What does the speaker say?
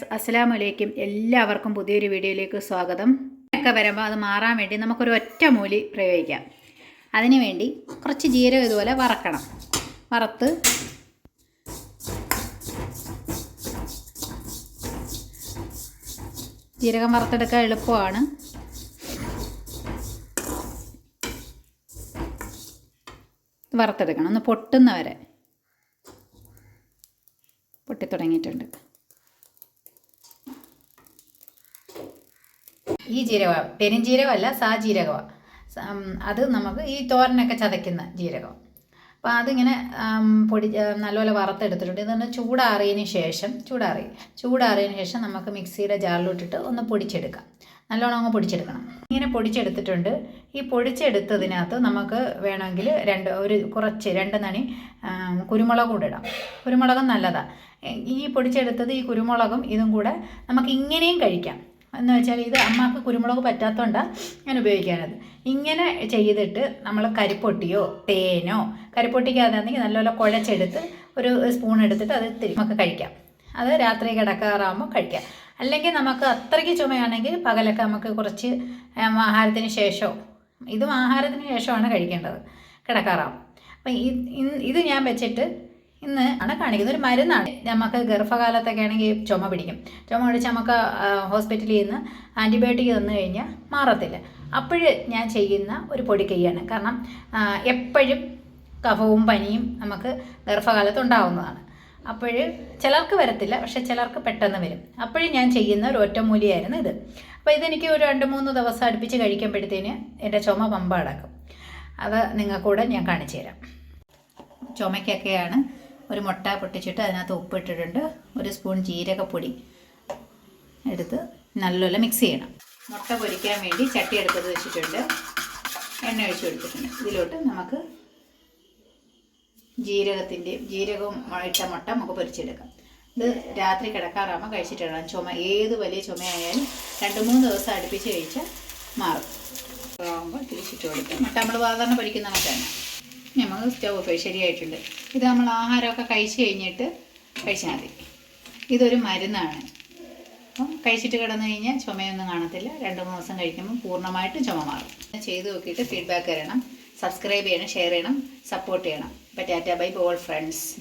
Guys അസ്സലാമു അലൈക്കും എല്ലാവർക്കും പുതിയൊരു വീഡിയോയിലേക്ക് സ്വാഗതം. ഒക്കെ വരുമ്പോൾ അത് മാറാൻ വേണ്ടി നമുക്കൊരു ഒറ്റ മൂലി പ്രയോഗിക്കാം. അതിനുവേണ്ടി കുറച്ച് ജീരകം ഇതുപോലെ വറക്കണം. വറുത്ത് ജീരകം വറുത്തെടുക്കാൻ എളുപ്പമാണ്. വറുത്തെടുക്കണം. ഒന്ന് പൊട്ടുന്ന വരെ തുടങ്ങിയിട്ടുണ്ട് ഈ ജീരകം പെരുംജീരകമല്ല സാ ജീരകമാണ് അത് നമുക്ക് ഈ തോരനൊക്കെ ചതയ്ക്കുന്ന ജീരകം അപ്പോൾ അതിങ്ങനെ പൊടി നല്ലപോലെ വറുത്തെടുത്തിട്ടുണ്ട്. ഇതൊന്ന് ചൂടാറിയതിന് ശേഷം ചൂടാറി ചൂടാറിയതിന് ശേഷം നമുക്ക് മിക്സിയുടെ ജാറിലോട്ടിട്ട് ഒന്ന് പൊടിച്ചെടുക്കാം. നല്ലോണം അങ്ങ് പൊടിച്ചെടുക്കണം. ഇങ്ങനെ പൊടിച്ചെടുത്തിട്ടുണ്ട്. ഈ പൊടിച്ചെടുത്തതിനകത്ത് നമുക്ക് വേണമെങ്കിൽ രണ്ട് ഒരു കുറച്ച് രണ്ട് നണി കുരുമുളക് കൂടെ ഇടാം. കുരുമുളകും നല്ലതാണ് ഈ പൊടിച്ചെടുത്തത് ഈ കുരുമുളകും ഇതും കൂടെ നമുക്ക് ഇങ്ങനെയും കഴിക്കാം. എന്ന് വെച്ചാൽ ഇത് അമ്മയ്ക്ക് കുരുമുളക് പറ്റാത്തതുകൊണ്ട് ഞാൻ ഉപയോഗിക്കാനത് ഇങ്ങനെ ചെയ്തിട്ട് നമ്മൾ കരിപ്പൊട്ടിയോ തേനോ കരിപ്പൊട്ടിക്കാതാണെങ്കിൽ നല്ലപോലെ കുഴച്ചെടുത്ത് ഒരു സ്പൂൺ എടുത്തിട്ട് അത് ഇത്തിരി നമുക്ക് കഴിക്കാം. അത് രാത്രി കിടക്കാറാകുമ്പോൾ കഴിക്കാം. അല്ലെങ്കിൽ നമുക്ക് അത്രയ്ക്ക് ചുമയാണെങ്കിൽ പകലൊക്കെ നമുക്ക് കുറച്ച് ആഹാരത്തിന് ശേഷമോ ഇതും ആഹാരത്തിന് ശേഷമാണ് കഴിക്കേണ്ടത്. കിടക്കാറാവും. അപ്പം ഇത് ഞാൻ വെച്ചിട്ട് ഇന്ന് ആണ് കാണിക്കുന്നത് ഒരു മരുന്നാണ്. നമുക്ക് ഗർഭകാലത്തൊക്കെ ആണെങ്കിൽ ചുമ പിടിക്കും. ചുമ പിടിച്ച് നമുക്ക് ഹോസ്പിറ്റലിൽ നിന്ന് ആന്റിബയോട്ടിക് തന്നു കഴിഞ്ഞാൽ മാറത്തില്ല. അപ്പോഴ് ഞാൻ ചെയ്യുന്ന ഒരു പൊടി പൊടിക്കൈയാണ് കാരണം എപ്പോഴും കഫവും പനിയും നമുക്ക് ഗർഭകാലത്ത് ഉണ്ടാവുന്നതാണ്. അപ്പോൾ ചിലർക്ക് വരത്തില്ല പക്ഷെ ചിലർക്ക് പെട്ടെന്ന് വരും. അപ്പോഴും ഞാൻ ചെയ്യുന്ന ഒരു ഒറ്റമൂലിയായിരുന്നു ഇത്. അപ്പോൾ ഇതെനിക്ക് ഒരു രണ്ട് മൂന്ന് ദിവസം അടുപ്പിച്ച് കഴിക്കുമ്പോഴത്തേന് എന്റെ ചുമ പമ്പ അടക്കും. അത് നിങ്ങൾക്കൂടെ ഞാൻ കാണിച്ചു തരാം. ചുമയ്ക്കൊക്കെയാണ് ഒരു മുട്ട പൊട്ടിച്ചിട്ട് അതിനകത്ത് ഉപ്പിട്ടിട്ടുണ്ട്. ഒരു സ്പൂൺ ജീരകപ്പൊടി എടുത്ത് നല്ലപോലെ മിക്സ് ചെയ്യണം. മുട്ട പൊരിക്കാൻ വേണ്ടി ചട്ടി എടുത്തത് വെച്ചിട്ടുണ്ട്. എണ്ണ ഒഴിച്ച് കൊടുത്തിട്ടുണ്ട്. ഇതിലോട്ട് നമുക്ക് ജീരകത്തിന്റെ ജീരകവും ഇട്ട മുട്ട നമുക്ക് പൊരിച്ചെടുക്കാം. ഇത് രാത്രി കിടക്കാറാകുമ്പോൾ കഴിച്ചിട്ടിടണം. ചുമ ഏത് വലിയ ചുമയായാലും രണ്ട് മൂന്ന് ദിവസം അടുപ്പിച്ച് കഴിച്ചാൽ മാറും. ആകുമ്പോൾ തിരിച്ചിട്ട് കൊടുക്കാം. മുട്ട നമ്മൾ സാധാരണ പൊരിക്കുന്ന മുട്ടയാണ് നമുക്ക് സ്റ്റവ് ശരിയായിട്ടുണ്ട്. ഇത് നമ്മൾ ആഹാരമൊക്കെ കഴിച്ച് കഴിഞ്ഞിട്ട് കഴിച്ചാൽ മതി. ഇതൊരു മരുന്നാണ്. അപ്പം കഴിച്ചിട്ട് കിടന്നു കഴിഞ്ഞാൽ ചുമയൊന്നും കാണത്തില്ല. രണ്ട് മൂന്ന് ദിവസം കഴിക്കുമ്പോൾ പൂർണമായിട്ടും ചുമ മാറും. ചെയ്ത് നോക്കിയിട്ട് ഫീഡ്ബാക്ക് തരണം. സബ്സ്ക്രൈബ് ചെയ്യണം ഷെയർ ചെയ്യണം സപ്പോർട്ട് ചെയ്യണം. അപ്പം ടാറ്റ ബൈ ഓൾ ഫ്രണ്ട്സ്.